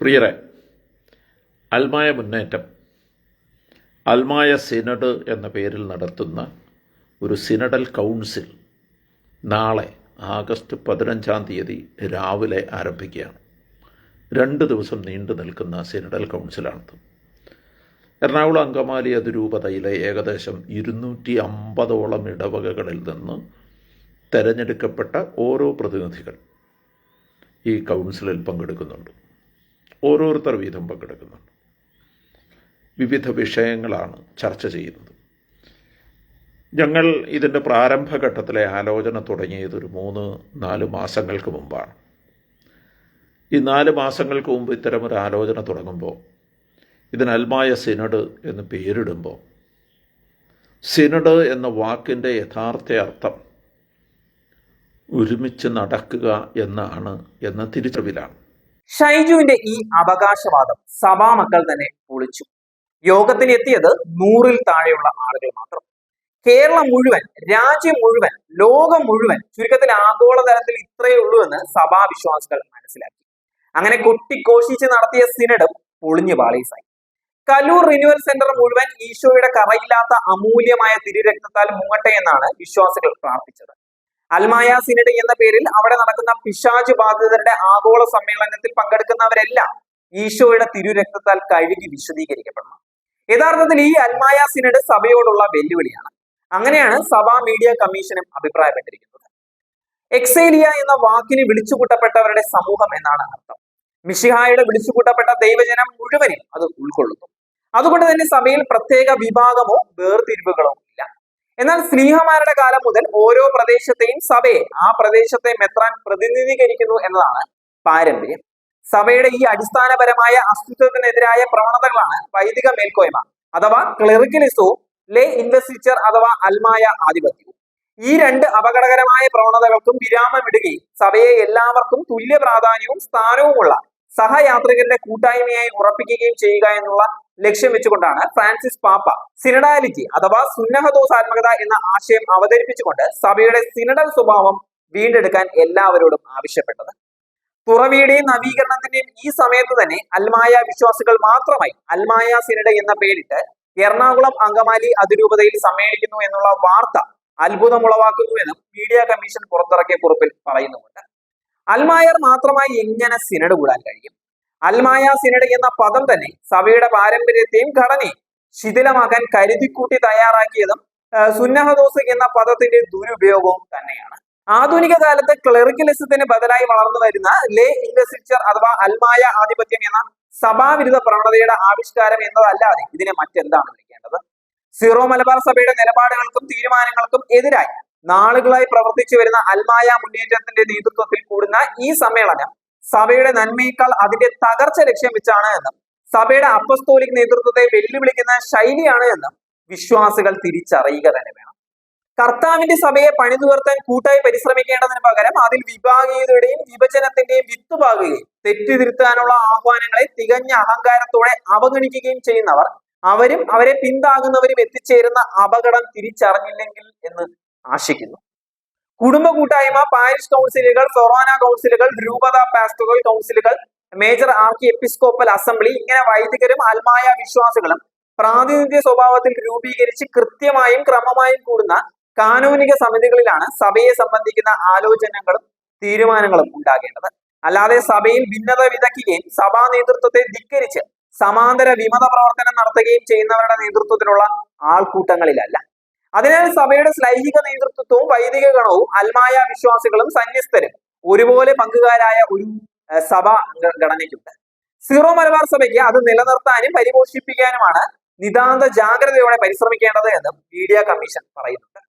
പ്രിയരെ അൽമായ മുന്നേറ്റം അൽമായ സിനഡ് എന്ന പേരിൽ നടത്തുന്ന ഒരു സിനഡൽ കൗൺസിൽ നാളെ ആഗസ്റ്റ് പതിനഞ്ചാം തീയതി രാവിലെ ആരംഭിക്കുകയാണ്. രണ്ട് ദിവസം നീണ്ടു നിൽക്കുന്ന സിനഡൽ കൗൺസിലാണിത്. എറണാകുളം അങ്കമാലി അതിരൂപതയിലെ ഏകദേശം ഇരുന്നൂറ്റി അമ്പതോളം ഇടവകകളിൽ നിന്ന് തെരഞ്ഞെടുക്കപ്പെട്ട ഓരോ പ്രതിനിധികൾ ഈ കൗൺസിലിൽ പങ്കെടുക്കുന്നുണ്ട്. ഓരോരുത്തർ വീതം പങ്കെടുക്കുന്നുണ്ട്. വിവിധ വിഷയങ്ങളാണ് ചർച്ച ചെയ്യുന്നത്. ഞങ്ങൾ ഇതിന്റെ പ്രാരംഭഘട്ടത്തിലെ ആലോചന തുടങ്ങിയത് ഒരു മൂന്ന് നാല് മാസങ്ങൾക്ക് മുമ്പാണ്. ഈ നാല് മാസങ്ങൾക്ക് മുമ്പ് ഒരു ആലോചന തുടങ്ങുമ്പോൾ ഇതിന് അൽമായ സിനഡ് എന്ന് പേരിടുമ്പോൾ സിനഡ് എന്ന വാക്കിന്റെ യഥാർത്ഥ അർത്ഥം ഒരുമിച്ച് നടക്കുക എന്നാണ് എന്ന തിരിച്ചറിവിലാണ്. ഷൈജുവിന്റെ ഈ അവകാശവാദം സഭാ മക്കൾ തന്നെ പൊളിച്ചു. യോഗത്തിന് എത്തിയത് നൂറിൽ താഴെയുള്ള ആളുകൾ മാത്രം. കേരളം മുഴുവൻ രാജ്യം മുഴുവൻ ലോകം മുഴുവൻ ചുരുക്കത്തിൽ ആഗോളതലത്തിൽ ഇത്രയേ ഉള്ളൂ എന്ന് സഭാ വിശ്വാസികൾ മനസ്സിലാക്കി. അങ്ങനെ കൊട്ടിഘോഷിച്ച് നടത്തിയ സിനഡും പൊളിഞ്ഞു പാളീസായി. കലൂർ റിന്യൂവൽ സെന്റർ മുഴുവൻ ഈശോയുടെ കറയില്ലാത്ത അമൂല്യമായ തിരുരക്തത്താൽ മുങ്ങട്ടെ എന്നാണ് വിശ്വാസികൾ പ്രാർത്ഥിച്ചത്. അൽമായ സിനഡ് എന്ന പേരിൽ അവിടെ നടക്കുന്ന പിശാജ് ബാധിതരുടെ ആഗോള സമ്മേളനത്തിൽ പങ്കെടുക്കുന്നവരെല്ലാം ഈശോയുടെ തിരുരക്തത്താൽ കഴുകി വിശദീകരിക്കപ്പെടണം യഥാർത്ഥത്തിൽ ഈ അൽമായ സിനഡ് സഭയോടുള്ള വെല്ലുവിളിയാണ്. അങ്ങനെയാണ് സഭാ മീഡിയ കമ്മീഷനും അഭിപ്രായപ്പെട്ടിരിക്കുന്നത്. എക്സേലിയ എന്ന വാക്കിന് വിളിച്ചുകൂട്ടപ്പെട്ടവരുടെ സമൂഹം എന്നാണ് അർത്ഥം. മിഷിഹായുടെ വിളിച്ചുകൂട്ടപ്പെട്ട ദൈവജനം മുഴുവനും അത് ഉൾക്കൊള്ളുന്നു. അതുകൊണ്ട് തന്നെ സഭയിൽ പ്രത്യേക വിഭാഗമോ വേർതിരിവുകളോ എന്നാൽ സ്നേഹമാരുടെ കാലം മുതൽ ഓരോ പ്രദേശത്തെയും സഭയെ ആ പ്രദേശത്തെ മെത്രാൻ പ്രതിനിധീകരിക്കുന്നു എന്നതാണ് പാരമ്പര്യം. സഭയുടെ ഈ അടിസ്ഥാനപരമായ അസ്തിത്വത്തിനെതിരായ പ്രവണതകളാണ് വൈദിക മേൽക്കോയ്മ അഥവാ ക്ലെറിക്കലിസവും ലേ ഇൻവെസ്റ്റിച്ചർ അഥവാ അൽമായ ആധിപത്യവും ഈ രണ്ട് അപകടകരമായ പ്രവണതകൾക്കും വിരാമമിടുകയും സഭയെ എല്ലാവർക്കും തുല്യ പ്രാധാന്യവും സ്ഥാനവുമുള്ള സഹയാത്രികരുടെ കൂട്ടായ്മയായി ഉറപ്പിക്കുകയും ചെയ്യുക എന്നുള്ള ലക്ഷ്യം വെച്ചുകൊണ്ടാണ് ഫ്രാൻസിസ് പാപ്പ സിനഡാലിറ്റി അഥവാ സുന്നഹദോസാത്മകത എന്ന ആശയം അവതരിപ്പിച്ചുകൊണ്ട് സഭയുടെ സിനഡൽ സ്വഭാവം വീണ്ടെടുക്കാൻ എല്ലാവരോടും ആവശ്യപ്പെട്ടത്. തുറവിയുടെയും നവീകരണത്തിന്റെയും ഈ സമയത്ത് തന്നെ അൽമായ വിശ്വാസികൾ മാത്രമായി അൽമായ സിനഡ എന്ന പേരിട്ട് എറണാകുളം അങ്കമാലി അതിരൂപതയിൽ സമ്മേളിക്കുന്നു എന്നുള്ള വാർത്ത അത്ഭുതമുളവാക്കുന്നുവെന്നും മീഡിയ കമ്മീഷൻ പുറത്തിറക്കിയ കുറിപ്പിൽ പറയുന്നുമുണ്ട്. അൽമായർ മാത്രമായി എങ്ങനെ സിനഡ് കൂടാൻ കഴിയും? അൽമായ സിനഡ് എന്ന പദം തന്നെ സഭയുടെ പാരമ്പര്യത്തെയും ഘടനയും ശിഥിലമാക്കാൻ കരുതിക്കൂട്ടി തയ്യാറാക്കിയതും സുന്നഹദോസ് എന്ന പദത്തിന്റെ ദുരുപയോഗവും തന്നെയാണ്. ആധുനിക കാലത്ത് ക്ലെറിക്കലിസത്തിന് ബദലായി വളർന്നു വരുന്ന ലേ ഇൻവെസ്റ്റിച്ചർ അഥവാ അൽമായ ആധിപത്യം എന്ന സഭാവിരുദ്ധ പ്രവണതയുടെ ആവിഷ്കാരം എന്നതല്ലാതെ ഇതിനെ മറ്റെന്താണ് വിളിക്കേണ്ടത്? സിറോ മലബാർ സഭയുടെ നിലപാടുകൾക്കും തീരുമാനങ്ങൾക്കും എതിരായി നാളുകളായി പ്രവർത്തിച്ചു വരുന്ന അൽമായ മുന്നേറ്റത്തിന്റെ നേതൃത്വത്തിൽ കൂടുന്ന ഈ സമ്മേളനം സഭയുടെ നന്മയേക്കാൾ അതിന്റെ തകർച്ച ലക്ഷ്യം വെച്ചാണ് എന്നും. സഭയുടെ അപ്പസ്തോലിക് നേതൃത്വത്തെ വെല്ലുവിളിക്കുന്ന ശൈലിയാണ് എന്നും വിശ്വാസികൾ തിരിച്ചറിയുക തന്നെ വേണം. കർത്താവിന്റെ സഭയെ പണിതുയർത്താൻ കൂട്ടായി പരിശ്രമിക്കേണ്ടതിന് പകരം അതിൽ വിഭാഗീയതയുടെയും വിഭജനത്തിന്റെയും വിത്തുപാകുകയും തെറ്റിതിരുത്താനുള്ള ആഹ്വാനങ്ങളെ തികഞ്ഞ അഹങ്കാരത്തോടെ അവഗണിക്കുകയും ചെയ്യുന്നവർ അവരും അവരെ പിന്താങ്ങുന്നവരും എത്തിച്ചേരുന്ന അപകടം തിരിച്ചറിഞ്ഞില്ലെങ്കിൽ എന്ന് ആശിക്കുന്നു. കുടുംബ കൂട്ടായ്മ പാരിഷ് കൗൺസിലുകൾ ഫൊറോന കൗൺസിലുകൾ രൂപത പാസ്റ്ററൽ കൗൺസിലുകൾ മേജർ ആർക്കി എപ്പിസ്കോപ്പൽ അസംബ്ലി ഇങ്ങനെ വൈദികരും അൽമായ വിശ്വാസികളും പ്രാതിനിധ്യ സ്വഭാവത്തിൽ രൂപീകരിച്ച് കൃത്യമായും ക്രമമായും കൂടുന്ന കാനൂനിക സമിതികളിലാണ് സഭയെ സംബന്ധിക്കുന്ന ആലോചനകളും തീരുമാനങ്ങളും ഉണ്ടാകേണ്ടത്. അല്ലാതെ സഭയിൽ ഭിന്നത വിതയ്ക്കുകയും സഭാ നേതൃത്വത്തെ ധിക്കരിച്ച് സമാന്തര വിമത പ്രവർത്തനം നടത്തുകയും ചെയ്യുന്നവരുടെ നേതൃത്വത്തിലുള്ള ആൾക്കൂട്ടങ്ങളിലല്ല. അതിനാൽ സഭയുടെ ശ്ലൈഹിക നേതൃത്വവും വൈദിക ഗണവും അൽമായ വിശ്വാസികളും സന്യസ്തരും ഒരുപോലെ പങ്കുകാരായ ഒരു സഭ ഘടനയ്ക്കുണ്ട്. സീറോ മലബാർ സഭയ്ക്ക് അത് നിലനിർത്താനും പരിപോഷിപ്പിക്കാനുമാണ് നിതാന്ത ജാഗ്രതയോടെ പരിശ്രമിക്കേണ്ടത് എന്നും മീഡിയ കമ്മീഷൻ പറയുന്നുണ്ട്.